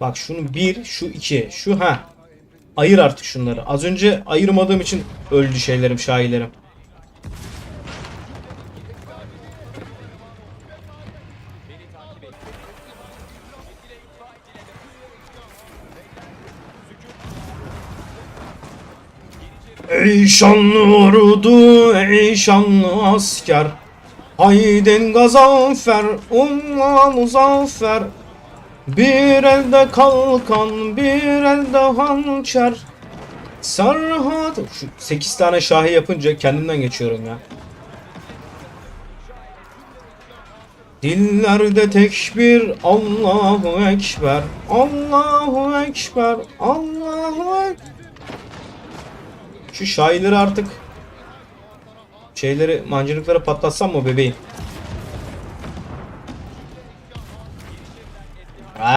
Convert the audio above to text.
Bak şunu bir, şu iki, şu ha. Ayır artık şunları. Az önce ayırmadığım için öldü şeylerim, şahilerim. Ey şanlı ordu, ey şanlı asker. Haydin gazanfer, umma muzaffer. Bir elde kalkan, bir elde hançer. Serhat. Şu 8 tane şahi yapınca kendimden geçiyorum ya. Dillerde tekbir, Allahu Ekber, Allahu Ekber, Allahu Ekber. Şu şahileri artık şeyleri mancınıklara patlatsam mı bebeğim?